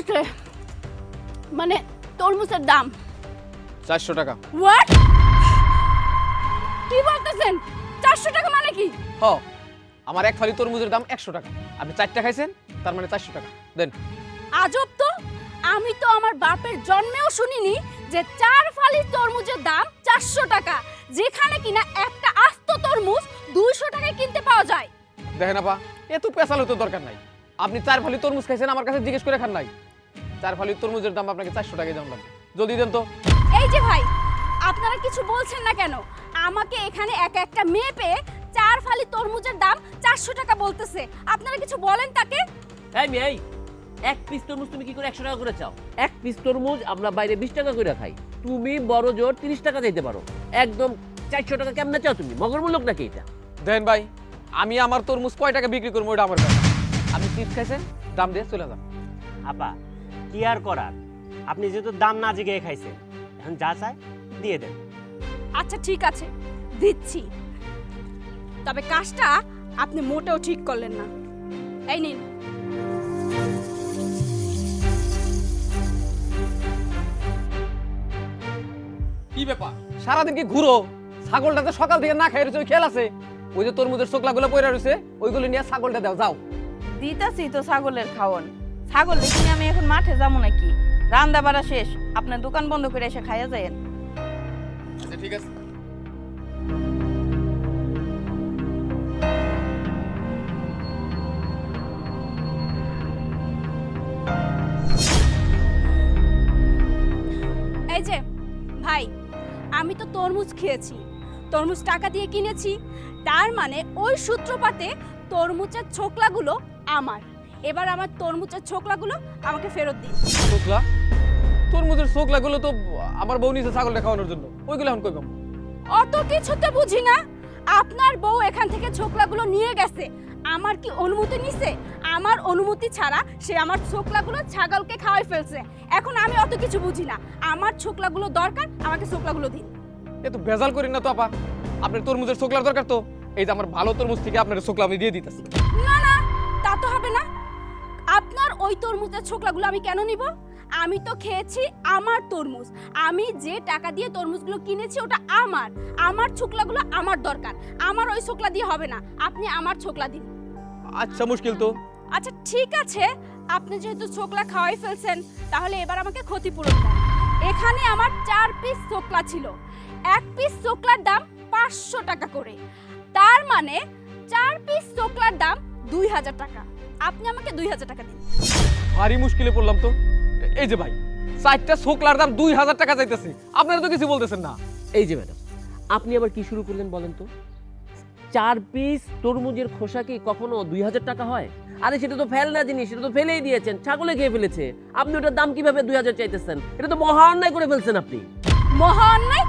ওকে মানে তরমুজের দাম। চারশো টাকা। হোয়াট কি বলতেছেন? চারশো টাকা মানে কি? হ আমার এক ফালি তরমুজের দাম একশো টাকা। আপনি চারটা খাইছেন তার মানে চারশো টাকা। দেন। আজব তো। আমি তো আমার বাপের জন্মেও শুনিনি যে চার ফালি তরমুজের দাম চারশো টাকা যেখানে কিনা একটা আস্ত তরমুজ দুইশো টাকায় কিনতে পাওয়া যায়। দেখেন আপা এত পেশালো তো দরকার নাই। আপনি চার ফালি তরমুজ খাইছেন আমার কাছে জিজ্ঞেস করে খান নাই। চার ফালি তরমুজের দাম আপনাকে চারশো টাকায় দাম লাগবে। যদি দেন তো। এই যে ভাই আপনারা কিছু বলছেন না কেন? আমাকে এখানে এক একটা মেয়ে পেয়ে চার ফালি তরমুজের দাম চারশো টাকা বলতেছে। আপনারা কিছু বলেন তাকে? এই মেয়ে এই এক পিস তরমুজ তুমি কি করে একশো টাকা করে চাও? এক পিস তরমুজ আমরা বাইরে বিশ টাকা করে খাই। তুমি বড় জোর তিরিশ টাকা দিতে পারো। একদম চারশো টাকা কেমনে চাও তুমি? মগর মূলক নাকি এটা? দেন ভাই আমি আমার তরমুজ কয় টাকা বিক্রি করব ওটা আমার ব্যাপার। আপনি চিপস খাইছেন? দাম দিয়ে চলে যান। আপা কি আর করার। আপনি যেহেতু দাম না জিগে খাইছেন এখন যা চাই দিয়ে দেন। আচ্ছা ঠিক আছে দিচ্ছি। তবে কাজটা আপনি মোটেও ঠিক করলেন না। এই নিন। কি ব্যাপার? সারাদিন কি ঘুরো? ছাগলটা তো সকাল থেকে না খাই রয়েছে ওই খেয়াল আছে? ওই যে তরমুজের শোকলাগুলো পড়ে রয়েছে ওইগুলো নিয়ে ছাগলটা দাও যাও। দিতাছি তো ছাগলের খাওয়ান। ছাগল দেখি আমি এখন মাঠে যাব নাকি? রান্দা বাড়া শেষ। আপনার দোকান বন্ধ করে এসে খাইয়া যায়েন। আচ্ছা ঠিক আছে। এই যে ভাই আমি তো তরমুজ খেয়েছি। তরমুজ টাকা দিয়ে কিনেছি তার মানে ওই সূত্রপাতে তরমুজের ছোকলাগুলো আমার। এবার আমার তরমুজের ছোকলাগুলো আমাকে ফেরত দিন। শোকলা তরমুজের শোকলাগুলো তো আমার বউ নিচে ছাগলটা খাওয়ানোর জন্য। ওইগুলো এখন কই পাবো? অত কিছুতে বুঝি না। আপনার বউ এখান থেকে ছোকলাগুলো নিয়ে গেছে। আমার কি অনুমতি নিছে? আমার অনুমতি ছাড়া সে আমার ছোকলাগুলো ছাগলকে খাওয়াই ফেলছে। এখন আমি অত কিছু বুঝি না। আমার ছোকলাগুলো দরকার আমাকে ছোকলাগুলো দিন। এ তো ভেজাল করেন না তো আপা। আপনার তরমুজের শোকলার দরকার তো। এই যে আমার ভালো তরমুজ থেকে আপনার শোকলা আমি দিয়ে দিতেছি। না না তা তো হবে না। তরমুজের ছোকলাগুলো আমি কেন নিব? আমি তো খেয়েছি আমার তরমুজ। আমি যে টাকা দিয়ে তরমুজগুলো কিনেছি ওটা আমার। আমার ছোকলাগুলো আমার দরকার। আমার ওই ছোকলা দিয়ে হবে না। আপনি আমার ছোকলা দিন। আচ্ছা মুশকিল তো। আচ্ছা ঠিক আছে। আপনি যেহেতু ছোকলা খাওয়াই ফেলছেন তাহলে এবার আমাকে ক্ষতিপূরণ দেন। এখানে আমার চার পিস ছোকলা ছিল। এক পিস ছোকলার দাম পাঁচশো টাকা করে। তার মানে চার পিস ছোকলার দাম দুই হাজার টাকা। আপনি আমাকে দুই হাজার টাকা দিন। ভারী মুশকিলে পড়লাম তো। এই যে ভাই চারটা শোকলার দাম দুই হাজার টাকা চাইতেছে। আপনারা তো কিছু বলতেছেন না। এই যে ম্যাডাম আপনি আবার কি শুরু করলেন বলেন তো? চার পিস তরমুজের খোসা কি কখনো দুই হাজার টাকা হয়? আরে সেটা তো ফেলনা জিনিস সেটা তো ফেলেই দিয়েছেন ছাগলে খেয়ে ফেলেছে। আপনি ওটার দাম কীভাবে দুই হাজার চাইতেছেন? এটা তো মহা অন্যায় করে ফেলছেন আপনি। মহা অন্যায়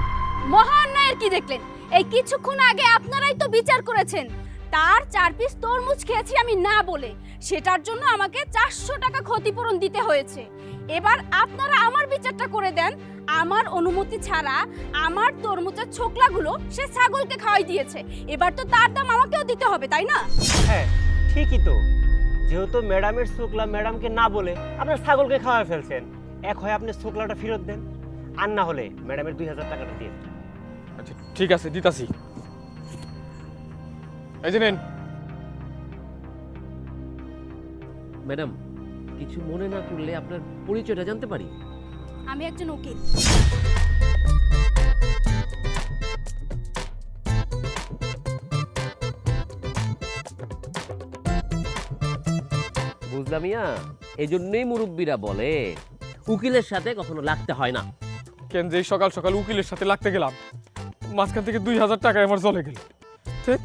মহা অন্যায়ের কি দেখলেন? এই কিছুক্ষণ আগে আপনারাই তো বিচার করেছেন। তার চার পিস তরমুজ খেয়েছি আমি না বলে। সেটার জন্য আমাকে চারশো টাকা ক্ষতিপূরণ দিতে হয়েছে। এবার আপনারা আমার বিচারটা করে দেন। আমার অনুমতি ছাড়া আমার তরমুজের ছোকলাগুলো সে ছাগলকে খাওয়াই দিয়েছে। এবার তো তার দাম আমাকেও দিতে হবে তাই না? হ্যাঁ ঠিকই তো। যেহেতু ম্যাডামের শুক্লা ম্যাডামকে না বলে আপনার ছাগলকে খাওয়া ফেলছেন এক হয় আপনি শুক্লাটা ফেরত দেন আর না হলে ম্যাডামের দুই হাজার টাকাটা দিয়ে আচ্ছা ঠিক আছে দিতাছি। এই যে নেন। ম্যাডাম কিছু মনে না করলে আপনার পরিচয়টা জানতে পারি? আমি একজন উকিল। বুঝলাম ইয়া এই জন্যই মুরব্বীরা বলে উকিলের সাথে কখনো লাগতে হয় না। কেন যে সকাল সকাল উকিলের সাথে লাগতে গেলাম? মাঝখান থেকে দুই হাজার টাকায় আমার চলে গেল। ঠিক